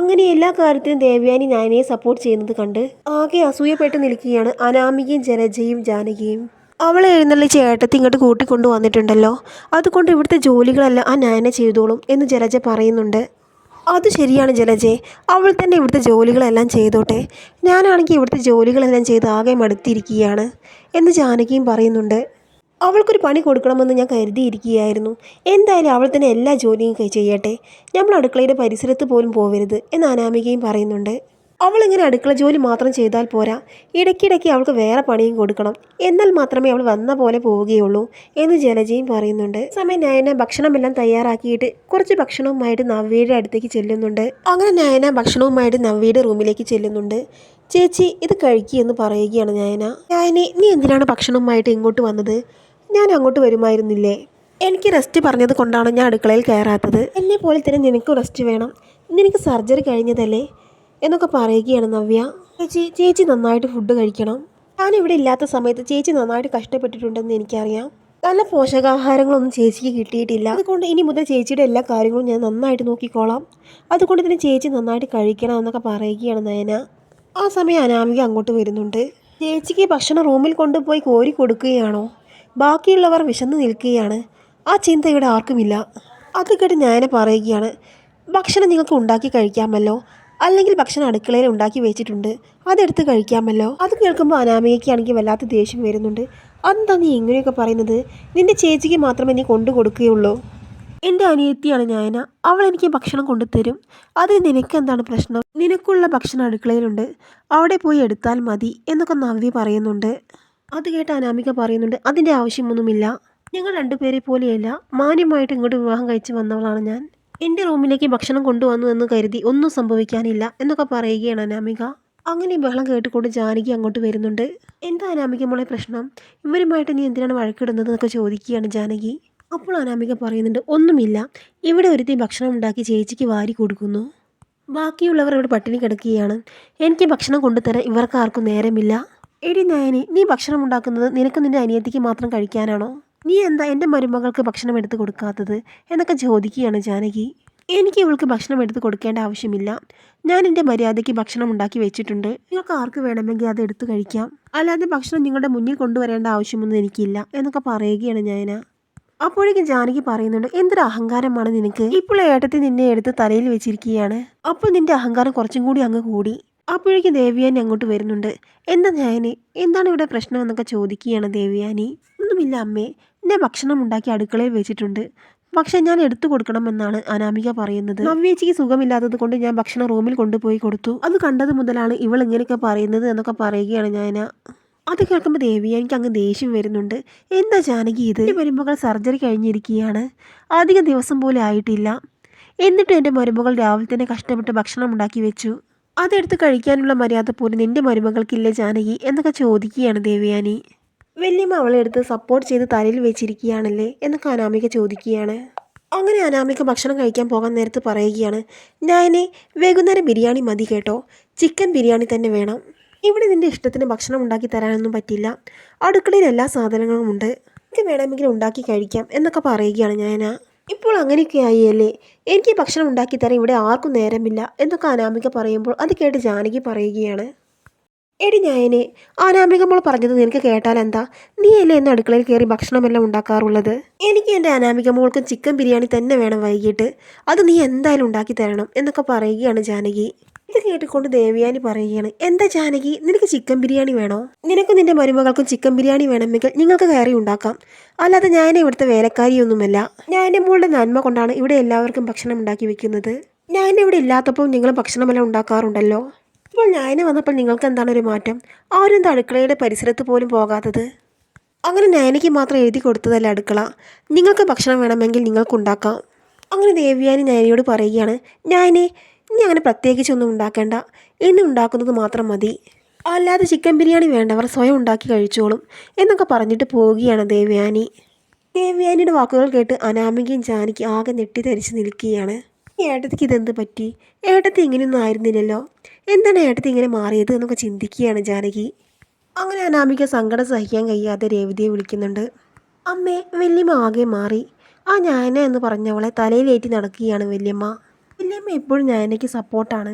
അങ്ങനെ എല്ലാ കാര്യത്തിനും ദേവയാനി നയനയെ സപ്പോർട്ട് ചെയ്യുന്നത് കണ്ട് ആകെ അസൂയപ്പെട്ട് നിൽക്കുകയാണ് അനാമികയും ജനജയും ജാനകിയും. അവളെ എഴുന്നള്ളിച്ച് ഏട്ടത്തി ഇങ്ങോട്ട് കൂട്ടിക്കൊണ്ടു വന്നിട്ടുണ്ടല്ലോ. അതുകൊണ്ട് ഇവിടുത്തെ ജോലികളല്ല ആ നയന ചെയ്തോളും എന്ന് ജലജ പറയുന്നുണ്ട്. അത് ശരിയാണ് ജലജെ. അവൾ തന്നെ ഇവിടുത്തെ ജോലികളെല്ലാം ചെയ്തോട്ടെ. ഞാനാണെങ്കിൽ ഇവിടുത്തെ ജോലികളെല്ലാം ചെയ്ത് ആകെ മടുത്തിരിക്കുകയാണ് എന്ന് ജാനകിയും പറയുന്നുണ്ട്. അവൾക്കൊരു പണി കൊടുക്കണമെന്ന് ഞാൻ കരുതിയിരിക്കുകയായിരുന്നു. എന്തായാലും അവൾ തന്നെ എല്ലാ ജോലിയും ചെയ്യട്ടെ. നമ്മൾ അടുക്കളയുടെ പരിസരത്ത് പോലും പോവരുത് എന്ന് അനാമികയും പറയുന്നുണ്ട്. അവൾ ഇങ്ങനെ അടുക്കള ജോലി മാത്രം ചെയ്താൽ പോരാ. ഇടയ്ക്കിടയ്ക്ക് അവൾക്ക് വേറെ പണിയും കൊടുക്കണം. എന്നാൽ മാത്രമേ അവൾ വന്ന പോലെ പോവുകയുള്ളൂ എന്ന് ജലജയും പറയുന്നുണ്ട്. സമയം നയന ഭക്ഷണമെല്ലാം തയ്യാറാക്കിയിട്ട് കുറച്ച് ഭക്ഷണവുമായിട്ട് നവ്യയുടെ അടുത്തേക്ക് ചെല്ലുന്നുണ്ട്. അങ്ങനെ നയന ഭക്ഷണവുമായിട്ട് നവ്യയുടെ റൂമിലേക്ക് ചെല്ലുന്നുണ്ട്. ചേച്ചി ഇത് കഴിക്കുക എന്ന് പറയുകയാണ് നയന. നയനെ നീ എന്തിനാണ് ഭക്ഷണവുമായിട്ട് ഇങ്ങോട്ട് വന്നത്? ഞാൻ അങ്ങോട്ട് വരുമായിരുന്നില്ലേ? എനിക്ക് റെസ്റ്റ് പറഞ്ഞത് കൊണ്ടാണ് ഞാൻ അടുക്കളയിൽ കയറാത്തത്. എന്നെ പോലെ തന്നെ നിനക്കും റെസ്റ്റ് വേണം. നിനക്ക് സർജറി കഴിഞ്ഞതല്ലേ? എന്നൊക്കെ പറയുകയാണ് നവ്യ. ചേച്ചി ചേച്ചി നന്നായിട്ട് ഫുഡ് കഴിക്കണം. ഞാൻ ഇവിടെ ഇല്ലാത്ത സമയത്ത് ചേച്ചി നന്നായിട്ട് കഷ്ടപ്പെട്ടിട്ടുണ്ടെന്ന് എനിക്കറിയാം. നല്ല പോഷകാഹാരങ്ങളൊന്നും ചേച്ചിക്ക് കിട്ടിയിട്ടില്ല. അതുകൊണ്ട് ഇനി മുതൽ ചേച്ചിയുടെ എല്ലാ കാര്യങ്ങളും ഞാൻ നന്നായിട്ട് നോക്കിക്കോളാം. അതുകൊണ്ട് തന്നെ ചേച്ചി നന്നായിട്ട് കഴിക്കണം എന്നൊക്കെ പറയുകയാണ് നയന. ആ സമയം അനാമിക അങ്ങോട്ട് വരുന്നുണ്ട്. ചേച്ചിക്ക് ഭക്ഷണം റൂമിൽ കൊണ്ടുപോയി കോരി കൊടുക്കുകയാണോ? ബാക്കിയുള്ളവർ വിശന്നു നിൽക്കുകയാണ്. ആ ചിന്ത ഇവിടെ ആർക്കുമില്ല. അത് കേട്ട് ഞാൻ പറയുകയാണ്. ഭക്ഷണം നിങ്ങൾക്ക് ഉണ്ടാക്കി കഴിക്കാമല്ലോ? അല്ലെങ്കിൽ ഭക്ഷണം അടുക്കളയിൽ ഉണ്ടാക്കി വെച്ചിട്ടുണ്ട്. അതെടുത്ത് കഴിക്കാമല്ലോ? അത് കേൾക്കുമ്പോൾ അനാമികയ്ക്കാണെങ്കിൽ വല്ലാത്ത ദേഷ്യം വരുന്നുണ്ട്. അതെന്താ നീ ഇങ്ങനെയൊക്കെ പറയുന്നത്? നിന്റെ ചേച്ചിക്ക് മാത്രമേ നീ കൊണ്ടു കൊടുക്കുകയുള്ളൂ. എന്റെ അനിയത്തിയാണ് ഞാന അവൾ എനിക്ക് ഭക്ഷണം കൊണ്ടുതരും. അതിന് നിനക്ക് എന്താണ് പ്രശ്നം? നിനക്കുള്ള ഭക്ഷണം അടുക്കളയിലുണ്ട്. അവിടെ പോയി എടുത്താൽ മതി എന്നൊക്കെ നവ്യ പറയുന്നുണ്ട്. അത് കേട്ട് അനാമിക പറയുന്നുണ്ട് അതിന്റെ ആവശ്യമൊന്നുമില്ല. ഞങ്ങൾ രണ്ടുപേരെ പോലെയല്ല. മാന്യമായിട്ട് ഇങ്ങോട്ട് വിവാഹം കഴിച്ച് വന്നവളാണ് ഞാൻ. എന്റെ റൂമിലേക്ക് ഭക്ഷണം കൊണ്ടുവന്നു എന്ന് കരുതി ഒന്നും സംഭവിക്കാനില്ല എന്നൊക്കെ പറയുകയാണ് അനാമിക. അങ്ങനെ ബഹളം കേട്ടുകൊണ്ട് ജാനകി അങ്ങോട്ട് വരുന്നുണ്ട്. എന്താ അനാമിക മോളെ പ്രശ്നം? ഇവരുമായിട്ട് നീ എന്തിനാണ് വഴക്കിടുന്നത് എന്നൊക്കെ ചോദിക്കുകയാണ് ജാനകി. അപ്പോൾ അനാമിക പറയുന്നുണ്ട് ഒന്നുമില്ല. ഇവിടെ ഒരുത്തി ഭക്ഷണം ഉണ്ടാക്കി ചേച്ചിക്ക് വാരി കൊടുക്കുന്നു. ബാക്കിയുള്ളവർ ഇവിടെ പട്ടിണി കിടക്കുകയാണ്. എനിക്ക് ഭക്ഷണം കൊണ്ടുതരാൻ ഇവർക്ക് ആർക്കും നേരമില്ല. എടി നയനി നീ ഭക്ഷണം ഉണ്ടാക്കുന്നത് നിനക്ക് നിന്റെ അനിയത്തിക്ക് മാത്രം കഴിക്കാനാണോ? നീ എന്താ എന്റെ മരുമകൾക്ക് ഭക്ഷണം എടുത്തു കൊടുക്കാത്തത്? എന്നൊക്കെ ചോദിക്കുകയാണ് ജാനകി. എനിക്ക് ഇവൾക്ക് ഭക്ഷണം എടുത്ത് കൊടുക്കേണ്ട ആവശ്യമില്ല. ഞാൻ എന്റെ മര്യാദയ്ക്ക് ഭക്ഷണം ഉണ്ടാക്കി വെച്ചിട്ടുണ്ട്. നിങ്ങൾക്ക് ആർക്ക് വേണമെങ്കിൽ അത് എടുത്തു കഴിക്കാം. അല്ലാതെ ഭക്ഷണം നിങ്ങളുടെ മുന്നിൽ കൊണ്ടുവരേണ്ട ആവശ്യമൊന്നും എനിക്കില്ല എന്നൊക്കെ പറയുകയാണ് ഞാന അപ്പോഴേക്കും ജാനകി പറയുന്നുണ്ട് എന്തൊരു അഹങ്കാരമാണ് നിനക്ക്? ഇപ്പോൾ ഏട്ടത്തിൽ നിന്നെ എടുത്ത് തലയിൽ വെച്ചിരിക്കുകയാണ്. അപ്പോൾ നിന്റെ അഹങ്കാരം കുറച്ചും കൂടി അങ്ങ് കൂടി. അപ്പോഴേക്കും ദേവിയാനി അങ്ങോട്ട് വരുന്നുണ്ട്. എന്താ ഞാൻ എന്താണ് ഇവിടെ പ്രശ്നം എന്നൊക്കെ ചോദിക്കുകയാണ് ദേവിയാനി. ഒന്നുമില്ല അമ്മേ. ഞാൻ ഭക്ഷണം ഉണ്ടാക്കി അടുക്കളയിൽ വെച്ചിട്ടുണ്ട്. പക്ഷെ ഞാൻ എടുത്തു കൊടുക്കണമെന്നാണ് അനാമിക പറയുന്നത്. നവ്യേച്ചിക്ക് സുഖമില്ലാത്തത് കൊണ്ട് ഞാൻ ഭക്ഷണം റൂമിൽ കൊണ്ടുപോയി കൊടുത്തു. അത് കണ്ടത് മുതലാണ് ഇവൾ ഇങ്ങനെയൊക്കെ പറയുന്നത് എന്നൊക്കെ പറയുകയാണ് ഞാൻ അത് കേൾക്കുമ്പോൾ ദേവിയാനിക്ക് അങ്ങ് ദേഷ്യം വരുന്നുണ്ട്. എന്താ ജാനകി ഇത്? മരുമകൾ സർജറി കഴിഞ്ഞിരിക്കുകയാണ്. അധികം ദിവസം പോലും ആയിട്ടില്ല. എന്നിട്ടും എന്റെ മരുമകൾ രാവിലെ തന്നെ കഷ്ടപ്പെട്ട് ഭക്ഷണം ഉണ്ടാക്കി വെച്ചു. അതെടുത്ത് കഴിക്കാനുള്ള മര്യാദ പോലും നിന്റെ മരുമകൾക്കില്ല ജാനകി എന്നൊക്കെ ചോദിക്കുകയാണ് ദേവയാനി. വല്യമ്മ അവളെ എടുത്ത് സപ്പോർട്ട് ചെയ്ത് തലയിൽ വെച്ചിരിക്കുകയാണല്ലേ എന്നൊക്കെ അനാമിക ചോദിക്കുകയാണ്. അങ്ങനെ അനാമിക ഭക്ഷണം കഴിക്കാൻ പോകാൻ നേരത്ത് പറയുകയാണ് ഞാനെ വൈകുന്നേരം ബിരിയാണി മതി കേട്ടോ. ചിക്കൻ ബിരിയാണി തന്നെ വേണം. ഇവിടെ നിന്റെ ഇഷ്ടത്തിന് ഭക്ഷണം ഉണ്ടാക്കി തരാനൊന്നും പറ്റില്ല. അടുക്കളയിൽ എല്ലാ സാധനങ്ങളും ഉണ്ട്. എനിക്ക് വേണമെങ്കിലും ഉണ്ടാക്കി കഴിക്കാം എന്നൊക്കെ പറയുകയാണ് ഞാന. ഇപ്പോൾ അങ്ങനെയൊക്കെ ആയി അല്ലേ എനിക്ക് ഭക്ഷണം ഉണ്ടാക്കി തരാൻ ഇവിടെ ആർക്കും നേരമില്ല എന്നൊക്കെ അനാമിക പറയുമ്പോൾ അത് കേട്ട് ജാനകി പറയുകയാണ്. എടി ഞായനെ അനാമിക മോൾ പറഞ്ഞത് നിനക്ക് കേട്ടാൽ എന്താ? നീ അല്ലേ എന്ന അടുക്കളയിൽ കയറി ഭക്ഷണമെല്ലാം ഉണ്ടാക്കാറുള്ളത്? എനിക്ക് എന്റെ അനാമിക മോൾക്ക് ചിക്കൻ ബിരിയാണി തന്നെ വേണം വൈകിട്ട്. അത് നീ എന്തായാലും ഉണ്ടാക്കി തരണം എന്നൊക്കെ പറയുകയാണ് ജാനകി. ഇത് കേട്ടുകൊണ്ട് ദേവയാനി പറയുകയാണ് എന്താ ജാനകി നിനക്ക് ചിക്കൻ ബിരിയാണി വേണോ? നിനക്കും നിന്റെ മരുമകൾക്കും ചിക്കൻ ബിരിയാണി വേണമെങ്കിൽ നിങ്ങൾക്ക് കയറി ഉണ്ടാക്കാം. അല്ലാതെ ഞാൻ ഇവിടുത്തെ വേലക്കാരിയൊന്നുമല്ല. ഞാൻ എന്റെ മോളുടെ നന്മ കൊണ്ടാണ് ഇവിടെ എല്ലാവർക്കും ഭക്ഷണം ഉണ്ടാക്കി വെക്കുന്നത്. ഞാൻ ഇവിടെ ഇല്ലാത്തപ്പോൾ നിങ്ങൾ ഭക്ഷണമെല്ലാം ഉണ്ടാക്കാറുണ്ടല്ലോ. ഇപ്പോൾ ഞാൻ വന്നപ്പോൾ നിങ്ങൾക്ക് എന്താണ് ഒരു മാറ്റം? ആരും അടുക്കളയുടെ പരിസരത്ത് പോലും പോകാത്തത്. അങ്ങനെ നയനയ്ക്ക് മാത്രം എഴുതി കൊടുത്തതല്ല അടുക്കള. നിങ്ങൾക്ക് ഭക്ഷണം വേണമെങ്കിൽ നിങ്ങൾക്ക് ഉണ്ടാക്കാം. അങ്ങനെ ദേവിയാനി നയനയോട് പറയുകയാണ് ഞാനേ ഇനി അങ്ങനെ പ്രത്യേകിച്ചൊന്നും ഉണ്ടാക്കേണ്ട. ഇന്ന് ഉണ്ടാക്കുന്നത് മാത്രം മതി. അല്ലാതെ ചിക്കൻ ബിരിയാണി വേണ്ടവർ സ്വയം ഉണ്ടാക്കി കഴിച്ചോളും എന്നൊക്കെ പറഞ്ഞിട്ട് പോവുകയാണ് ദേവയാനി. ദേവയാനിയുടെ വാക്കുകൾ കേട്ട് അനാമികയും ജാനിക്ക് ആകെ ഞെട്ടിധരിച്ച് നിൽക്കുകയാണ്. ഏട്ടത്തിക്ക് ഇതെന്ത് പറ്റി? ഏട്ടത്തി ഇങ്ങനെയൊന്നും ആയിരുന്നില്ലല്ലോ. എന്താണ് ഏട്ടത്തി ഇങ്ങനെ മാറിയത് എന്നൊക്കെ ചിന്തിക്കുകയാണ് ജാനകി. അങ്ങനെ അനാമിക സങ്കടം സഹിക്കാൻ കഴിയാതെ രേവതിയെ വിളിക്കുന്നുണ്ട്. അമ്മേ വല്യമ്മ ആകെ മാറി. ആ ഞാന എന്ന് പറഞ്ഞവളെ തലയിലേറ്റി നടക്കുകയാണ് വല്യമ്മ. വല്യമ്മ എപ്പോഴും ഞാനയ്ക്ക് സപ്പോർട്ടാണ്.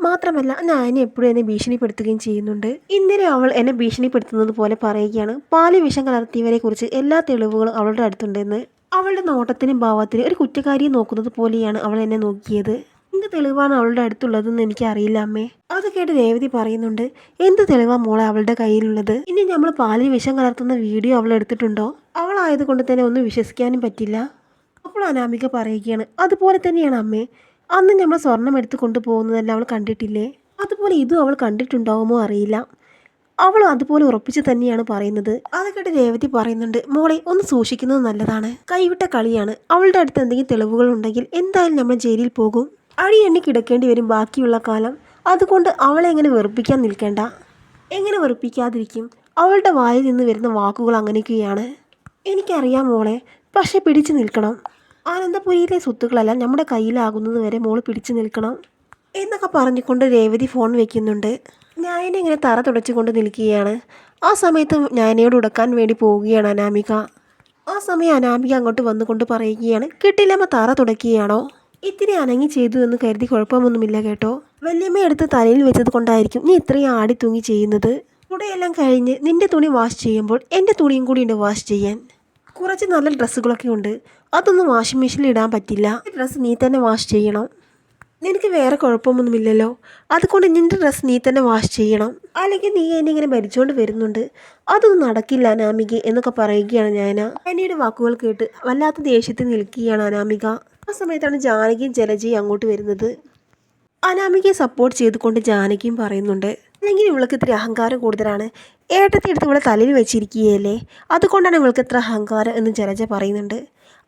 മാത്രമല്ല ഞാൻ എപ്പോഴും എന്നെ ഭീഷണിപ്പെടുത്തുകയും ചെയ്യുന്നുണ്ട്. ഇന്നലെ അവൾ എന്നെ ഭീഷണിപ്പെടുത്തുന്നത് പോലെ പറയുകയാണ്. പാൽ വിഷം കലർത്തിയവരെ കുറിച്ച് എല്ലാ തെളിവുകളും അവളുടെ അടുത്തുണ്ടെന്ന്. അവളുടെ നോട്ടത്തിനും ഭാവത്തിനും ഒരു കുറ്റക്കാരിയെ നോക്കുന്നത് പോലെയാണ് അവൾ എന്നെ നോക്കിയത്. എന്ത് തെളിവാണ് അവളുടെ അടുത്തുള്ളതെന്ന് എനിക്ക് അറിയില്ല അമ്മേ. അത് കേട്ട് രേവതി പറയുന്നുണ്ട് എന്ത് തെളിവാണ് മോളെ അവളുടെ കയ്യിലുള്ളത്? ഇനി നമ്മൾ പാലിൽ വിഷം കലർത്തുന്ന വീഡിയോ അവൾ എടുത്തിട്ടുണ്ടോ? അവളായതുകൊണ്ട് തന്നെ ഒന്നും വിശ്വസിക്കാനും പറ്റില്ല. അപ്പോൾ അനാമിക പറയുകയാണ് അതുപോലെ തന്നെയാണ് അമ്മേ. അന്ന് നമ്മൾ സ്വർണം എടുത്ത് കൊണ്ടുപോകുന്നതെല്ലാം അവൾ കണ്ടിട്ടില്ലേ? അതുപോലെ ഇതും അവൾ കണ്ടിട്ടുണ്ടാവുമോ അറിയില്ല. അവൾ അതുപോലെ ഉറപ്പിച്ച് തന്നെയാണ് പറയുന്നത്. അത് കേട്ട് രേവതി പറയുന്നുണ്ട് മോളെ ഒന്ന് സൂക്ഷിക്കുന്നത് നല്ലതാണ്. കൈവിട്ട കളിയാണ്. അവളുടെ അടുത്ത് എന്തെങ്കിലും തെളിവുകൾ ഉണ്ടെങ്കിൽ എന്തായാലും നമ്മൾ ജയിലിൽ പോകും. അഴിയെണ്ണി കിടക്കേണ്ടി വരും ബാക്കിയുള്ള കാലം. അതുകൊണ്ട് അവളെ എങ്ങനെ വെറുപ്പിക്കാൻ നിൽക്കേണ്ട? എങ്ങനെ വെറുപ്പിക്കാതിരിക്കും? അവളുടെ വായിൽ നിന്ന് വരുന്ന വാക്കുകൾ അങ്ങനെയൊക്കെയാണ്. എനിക്കറിയാം മോളെ പക്ഷെ പിടിച്ചു നിൽക്കണം. ആനന്ദപുരിയിലെ സ്വത്തുക്കളെല്ലാം നമ്മുടെ കയ്യിലാകുന്നത് വരെ മോൾ പിടിച്ചു നിൽക്കണം എന്നൊക്കെ പറഞ്ഞുകൊണ്ട് രേവതി ഫോൺ വെക്കുന്നുണ്ട്. ഞായനെ ഇങ്ങനെ തറ തുടച്ചുകൊണ്ട് നിൽക്കുകയാണ്. ആ സമയത്ത് ഞാനയോട് ഉടക്കാൻ വേണ്ടി പോവുകയാണ് അനാമിക. ആ സമയം അനാമിക അങ്ങോട്ട് വന്നുകൊണ്ട് പറയുകയാണ് കിട്ടില്ലമ്മ തറ തുടക്കുകയാണോ? ഇത്തിരി അനങ്ങി ചെയ്തു എന്ന് കരുതി കുഴപ്പമൊന്നുമില്ല കേട്ടോ. വല്യമ്മ എടുത്ത് തലയിൽ വെച്ചത് കൊണ്ടായിരിക്കും നീ ഇത്രയും ആടി തൂങ്ങി ചെയ്യുന്നത്. കൂടെയെല്ലാം കഴിഞ്ഞ് നിന്റെ തുണി വാഷ് ചെയ്യുമ്പോൾ എന്റെ തുണിയും കൂടി ഉണ്ട് വാഷ് ചെയ്യാൻ. കുറച്ച് നല്ല ഡ്രസ്സുകളൊക്കെ ഉണ്ട്. അതൊന്നും വാഷിംഗ് മെഷീനിൽ ഇടാൻ പറ്റില്ല. ഡ്രസ്സ് നീ തന്നെ വാഷ് ചെയ്യണം. നിനക്ക് വേറെ കുഴപ്പമൊന്നുമില്ലല്ലോ. അതുകൊണ്ട് നിന്റെ ഡ്രസ്സ് നീ തന്നെ വാഷ് ചെയ്യണം. അല്ലെങ്കിൽ നീ എന്നെ ഇങ്ങനെ ഭരിച്ചുകൊണ്ട് വരുന്നുണ്ട്. അതൊന്നും നടക്കില്ല അനാമിക എന്നൊക്കെ പറയുകയാണ് ഞാൻ അനിയുടെ വാക്കുകൾ കേട്ട് വല്ലാത്ത ദേഷ്യത്തിൽ നിൽക്കുകയാണ് അനാമിക. ആ സമയത്താണ് ജാനകിയും ജലജയും അങ്ങോട്ട് വരുന്നത്. അനാമികയെ സപ്പോർട്ട് ചെയ്തുകൊണ്ട് ജാനകിയും പറയുന്നുണ്ട്. അല്ലെങ്കിൽ ഇവൾക്ക് ഇത്തിരി അഹങ്കാരം കൂടുതലാണ്. ഏട്ടത്തി എടുത്ത് ഇവളെ തലയിൽ വെച്ചിരിക്കുകയല്ലേ? അതുകൊണ്ടാണ് ഇവൾക്ക് ഇത്ര അഹങ്കാരം എന്ന് ജലജ പറയുന്നുണ്ട്.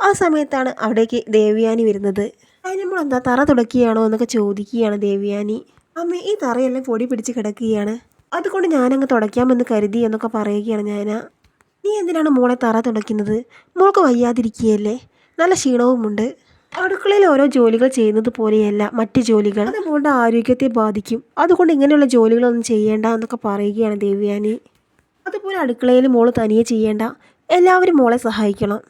ആ സമയത്താണ് അവിടേക്ക് ദേവ്യാനി വരുന്നത്. അതിന് നമ്മൾ എന്താ തറ തുടക്കുകയാണോ എന്നൊക്കെ ചോദിക്കുകയാണ് ദേവ്യാനി. അമ്മ ഈ തറയെല്ലാം പൊടി പിടിച്ച് കിടക്കുകയാണ്. അതുകൊണ്ട് ഞാനങ്ങ് തുടയ്ക്കാമെന്ന് കരുതി എന്നൊക്കെ പറയുകയാണ് ഞാൻ നീ എന്തിനാണ് മോളെ തറ തുടയ്ക്കുന്നത്? മോൾക്ക് വയ്യാതിരിക്കുകയല്ലേ? നല്ല ക്ഷീണവുമുണ്ട്. അടുക്കളയിൽ ഓരോ ജോലികൾ ചെയ്യുന്നത് പോലെയല്ല മറ്റ് ജോലികൾ. അത് മോളുടെ ആരോഗ്യത്തെ ബാധിക്കും. അതുകൊണ്ട് ഇങ്ങനെയുള്ള ജോലികളൊന്നും ചെയ്യേണ്ട എന്നൊക്കെ പറയുകയാണ് ദേവ്യാനി. അതുപോലെ അടുക്കളയിൽ മോൾ തനിയെ ചെയ്യേണ്ട. എല്ലാവരും മോളെ സഹായിക്കണം.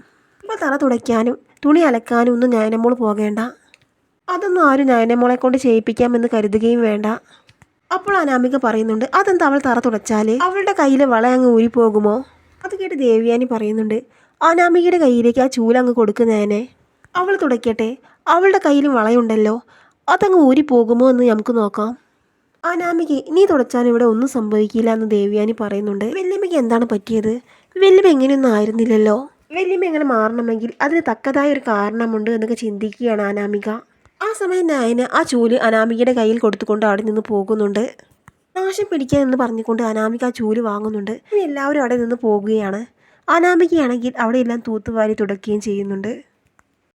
ഇപ്പോൾ തറ തുടയ്ക്കാനും തുണി അലക്കാനും ഒന്നും ഞാനമോൾ പോകേണ്ട. അതൊന്നും ആരും ഞാനമോളെ കൊണ്ട് ചെയ്യിപ്പിക്കാമെന്ന് കരുതുകയും വേണ്ട. അപ്പോൾ അനാമിക പറയുന്നുണ്ട് അതെന്താ അവൾ തറ തുടച്ചാൽ അവളുടെ കയ്യിലെ വള അങ്ങ് ഊരിപ്പോകുമോ? അത് കേട്ട് ദേവ്യാനി പറയുന്നുണ്ട് അനാമികയുടെ കയ്യിലേക്ക് ആ ചൂല അങ്ങ് കൊടുക്കുന്നേനെ അവൾ തുടയ്ക്കട്ടെ. അവളുടെ കയ്യിൽ വളയുണ്ടല്ലോ. അതങ്ങ് ഊരി പോകുമോ എന്ന് നമുക്ക് നോക്കാം. അനാമിക നീ തുടച്ചാൽ ഇവിടെ ഒന്നും സംഭവിക്കില്ല എന്ന് ദേവ്യാനി പറയുന്നുണ്ട്. വെല്ലുമ്മയ്ക്ക് എന്താണ് പറ്റിയത്? വെല്ലുമ്മ എങ്ങനെയൊന്നും ആയിരുന്നില്ലല്ലോ. വെല്ലുമ്മ എങ്ങനെ മാറണമെങ്കിൽ അതിന് തക്കതായ ഒരു കാരണമുണ്ട് എന്നൊക്കെ ചിന്തിക്കുകയാണ് അനാമിക. ആ സമയം നായന ആ ചൂൽ അനാമികയുടെ കയ്യിൽ കൊടുത്തുകൊണ്ട് അവിടെ നിന്ന് പോകുന്നുണ്ട്. നാശം പിടിക്കാൻ എന്ന് പറഞ്ഞുകൊണ്ട് അനാമിക ആ ചൂൽ വാങ്ങുന്നുണ്ട്. എല്ലാവരും അവിടെ നിന്ന് പോകുകയാണ്. അനാമികയാണെങ്കിൽ അവിടെയെല്ലാം തൂത്തുവാരി തുടക്കുകയും ചെയ്യുന്നുണ്ട്.